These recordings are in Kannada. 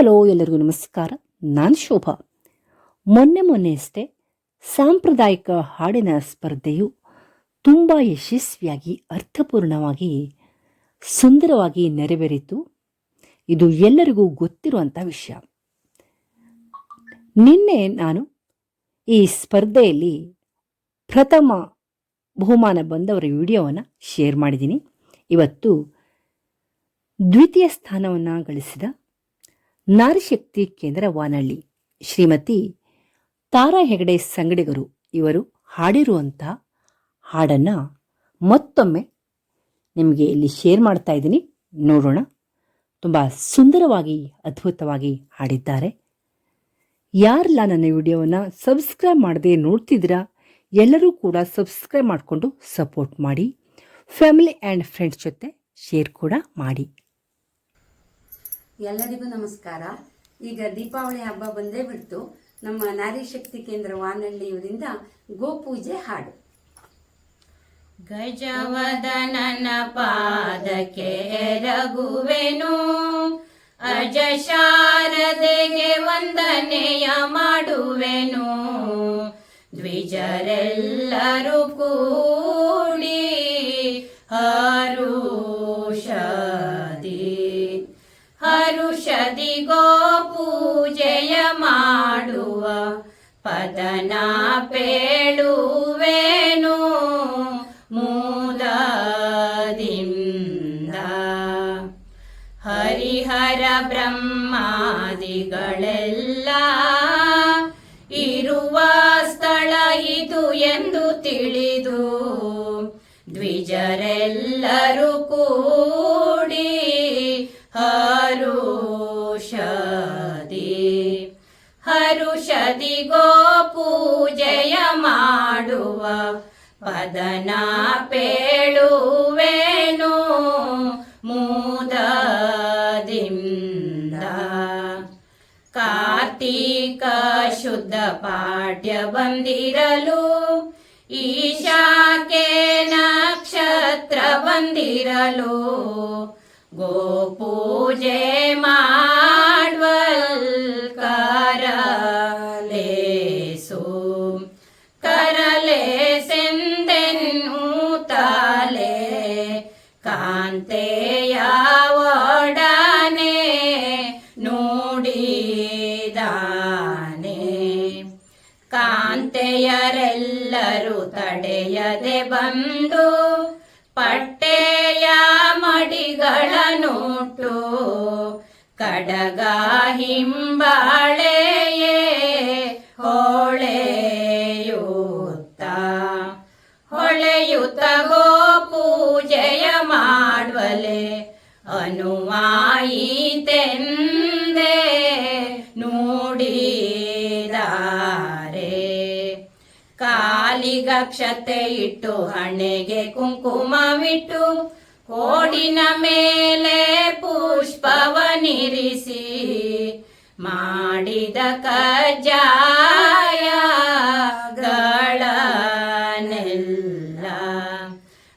ಹಲೋ ಎಲ್ಲರಿಗೂ ನಮಸ್ಕಾರ. ನಾನು ಶೋಭಾ. ಮೊನ್ನೆ ಮೊನ್ನೆಯಷ್ಟೇ ಸಾಂಪ್ರದಾಯಿಕ ಹಾಡಿನ ಸ್ಪರ್ಧೆಯು ತುಂಬ ಯಶಸ್ವಿಯಾಗಿ, ಅರ್ಥಪೂರ್ಣವಾಗಿ, ಸುಂದರವಾಗಿ ನೆರವೇರಿತು. ಇದು ಎಲ್ಲರಿಗೂ ಗೊತ್ತಿರುವಂಥ ವಿಷಯ. ನಿನ್ನೆ ನಾನು ಈ ಸ್ಪರ್ಧೆಯಲ್ಲಿ ಪ್ರಥಮ ಬಹುಮಾನ ಬಂದವರ ವಿಡಿಯೋವನ್ನು ಶೇರ್ ಮಾಡಿದ್ದೀನಿ. ಇವತ್ತು ದ್ವಿತೀಯ ಸ್ಥಾನವನ್ನು ಗಳಿಸಿದ ನಾರಿಶಕ್ತಿ ಕೇಂದ್ರ ವಾನಳ್ಳಿ. ಶ್ರೀಮತಿ ತಾರಾ ಹೆಗಡೆ ಸಂಗಡಿಗರು ಇವರು ಹಾಡಿರುವಂಥ ಹಾಡನ್ನು ಮತ್ತೊಮ್ಮೆ ನಿಮಗೆ ಇಲ್ಲಿ ಶೇರ್ ಮಾಡ್ತಾ ಇದ್ದೀನಿ. ನೋಡೋಣ. ತುಂಬ ಸುಂದರವಾಗಿ, ಅದ್ಭುತವಾಗಿ ಹಾಡಿದ್ದಾರೆ. ಯಾರೆಲ್ಲ ನನ್ನ ವಿಡಿಯೋವನ್ನು ಸಬ್ಸ್ಕ್ರೈಬ್ ಮಾಡದೆ ನೋಡ್ತಿದ್ದೀರಾ, ಎಲ್ಲರೂ ಕೂಡ ಸಬ್ಸ್ಕ್ರೈಬ್ ಮಾಡಿಕೊಂಡು ಸಪೋರ್ಟ್ ಮಾಡಿ. ಫ್ಯಾಮಿಲಿ ಆ್ಯಂಡ್ ಫ್ರೆಂಡ್ಸ್ ಜೊತೆ ಶೇರ್ ಕೂಡ ಮಾಡಿ. ಎಲ್ಲರಿಗೂ ನಮಸ್ಕಾರ. ಈಗ ದೀಪಾವಳಿ ಹಬ್ಬ ಬಂದೇ ಬಿಡ್ತು. ನಮ್ಮ ನಾರಿ ಶಕ್ತಿ ಕೇಂದ್ರ ವಾನಳ್ಳಿಯವರಿಂದ ಗೋಪೂಜೆ ಹಾಡು. ಗಜವದನನ ಪಾದಕ್ಕೆ ರಘುವೆನು ಅಜ ಶಾರದೆಗೆ ವಂದನೆಯ ಮಾಡುವೆನು. ದ್ವಿಜರೆಲ್ಲರೂ ಕೂಡಿ ಹರುಷದಿ ಗೋ ಪೂಜೆಯ ಮಾಡುವ ಪದನ ಪೇಳುವೆನು ಮೂಲದಿಂದ ಹರಿಹರ ಬ್ರಹ್ಮಾದಿಗಳೆಲ್ಲ ಇರುವ ಸ್ಥಳ ಇದು ಎಂದು ತಿಳಿದು ದ್ವಿಜರೆಲ್ಲರೂ ಕೂಡಿ ಹರುಷದಿ ಹರುಷದಿ ಗೋ ಪೂಜೆಯ ಮಾಡುವ ಪದನ ಪೇಳುವೆನು ಮೂದದಿಂದ. ಕಾರ್ತೀಕ ಶುದ್ಧ ಪಾಠ್ಯ ಬಂದಿರಲು ಈಶಾಕೆ ನಕ್ಷತ್ರ ಬಂದಿರಲು ಗೋಪೂಜೆ ಮಾಡ್ವಲ್ ಕಾಂತೆಯರೆಲ್ಲರೂ ತಡೆಯದೆ ಬಂದು ಪಟ್ಟೆಯ ಮಡಿಗಳನ್ನುಟ್ಟು ಕಡಗ ಹಿಂಬಾಳೆಯೇ ಹೊಳೆಯುತ್ತ. ಹೊಳೆಯುತ್ತ ಗೋ ಪೂಜೆಯ ಮಾಡುವಲೆ ಅನುವಾಯಿತೆಂದೇ ಕಾಲಿಗಕ್ಷತೆ ಇಟ್ಟು ಹಣೆಗೆ ಕುಂಕುಮವಿಟ್ಟು ಕೋಡಿನ ಮೇಲೆ ಪುಷ್ಪವನಿರಿಸಿ ಮಾಡಿದ ಕಜ್ಜಾಯಗಳನ್ನೆಲ್ಲ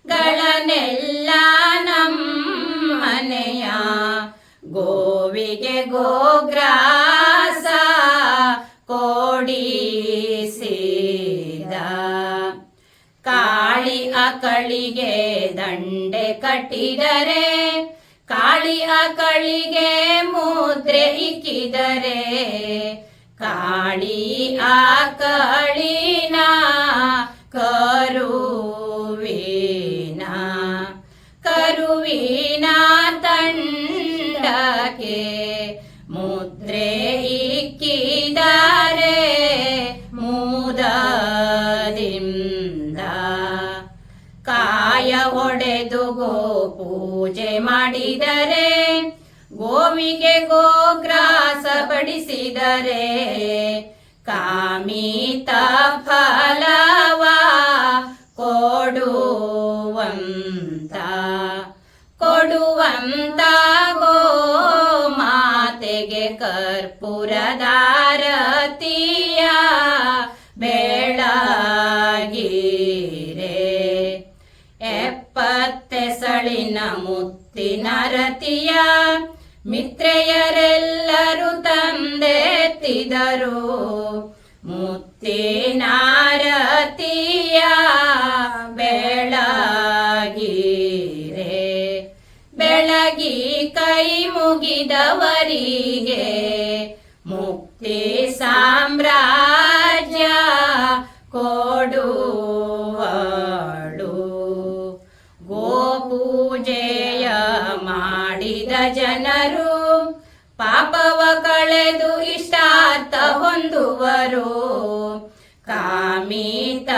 ಗಳನೆಲ್ಲ ನಮ್ಮನೆಯ ಗೋವಿಗೆ ಗೋಗ್ರಾಸ ಕಾಳಿ ಅಕಳಿಗೆ ದಂಡೆ ಕಟ್ಟಿದರೆ, ಕಾಳಿ ಅಕಳಿಗೆ ಮುದ್ರೆ ಇಕ್ಕಿದರೆ, ಕಾಳಿ ಆಕಳಿನ ಕರುವಿನ ಕರುವಿನ ತಂಡಕ್ಕೆ ಮುದ್ರೆ ಇಕ್ಕಿದರೆ ಮೂದದಿಂದ ಮಾಡಿದರೆ ಗೋವಿಗೆ ಗೋಗ್ರಾಸ ಬಡಿಸಿದರೆ ಕಾಮಿತ ಫಲವ ಕೊಡುವಂತ ಕೊಡುವಂತ ಗೋ ಮಾತೆಗೆ ಕರ್ಪೂರದಾರತಿಯ ಎಪ್ಪತ್ತೆಸಳಿನ ನರತಿಯ ರತಿಯ ಮಿತ್ರೆಯರೆಲ್ಲರೂ ಮುತ್ತಿ ಮುತ್ತಿನಾರತಿಯ ಬೆಳಗಿರೆ ಬೆಳಗಿ ಕೈ ಮುಗಿದವರಿಗೆ ಮುಕ್ತಿ ಸಾಮ್ರಾಜ್ಯ ಕೊಡುವಳು ಜನರು ಪಾಪವ ಕಳೆದು ಇಷ್ಟಾರ್ಥ ಹೊಂದುವರು. ಕಾಮಿತ